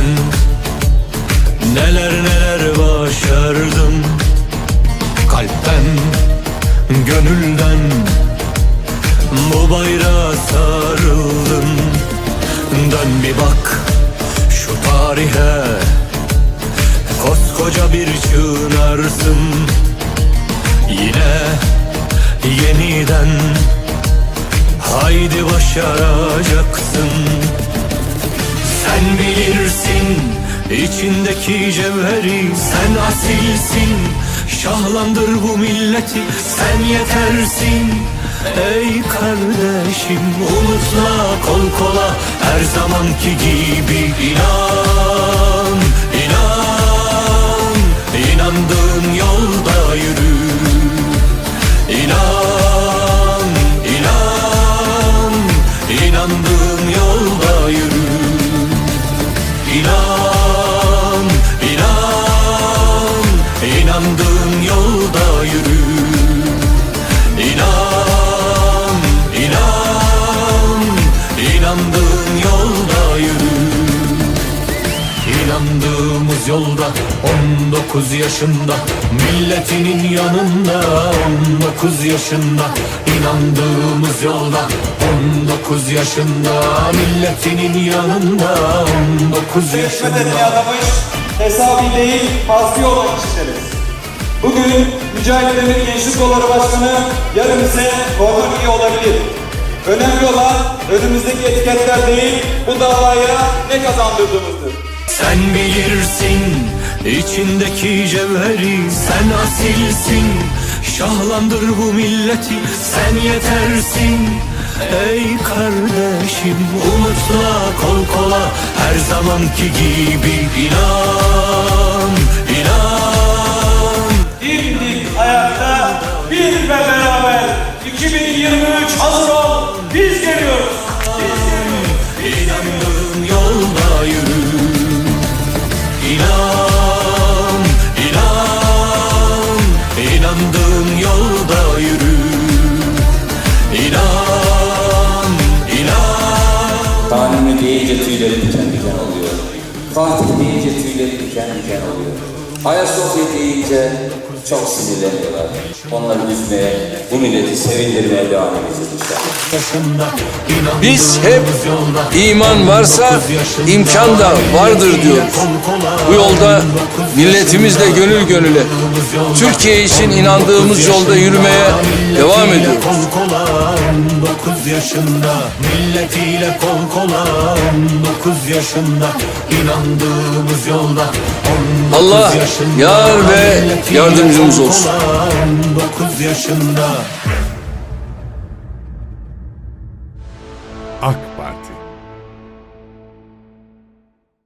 ben Neler neler başardım Kalpten, gönülden Bu bayrağa sarıldım Dön bir bak şu tarihe Koskoca bir çığınarsın Yine yeniden Haydi başaracaksın Sen bilirsin içindeki cevheri Sen asilsin. Şahlandır bu milleti Sen yetersin. Ey kardeşim Umutla kol kola Her zamanki gibi inan İnandığımız yolda 19 yaşında Milletinin yanında 19 yaşında İnandığımız yolda 19 yaşında Milletinin yanında 19 Hizmetini yaşında adamış, hesabı değil, faslı olan kişileriz. Bugün Mücahitlerin Gençlik Kolları Başkanı yarın ise Korhan iyi olabilir. Önemli olan önümüzdeki etiketler değil, bu davaya ne kazandırdığımızdır. Sen bilirsin içindeki cevheri Sen asilsin. Şahlandır bu milleti Sen yetersin. Ey kardeşim Umutla kol kola Her zamanki gibi inan deyince tüyleri diken diken oluyor. Fatih deyince tüyleri diken diken oluyor. Ayasofya deyince çok sinirleniyorlar. Onları üzmeye, bu milleti sevindirmeye devam edeceğiz inşallah. Biz hep iman varsa 19 yaşında imkan da vardır diyoruz. Bu yolda 19 milletimizle gönül gönüle Türkiye için inandığımız yolda yürümeye devam ediyoruz. Kol kola 19 yaşında milletiyle kol kola 19 yaşında inandığımız yolda 19 Allah yar ve yardımcımız olsun. kola, 19 yaşında Parti.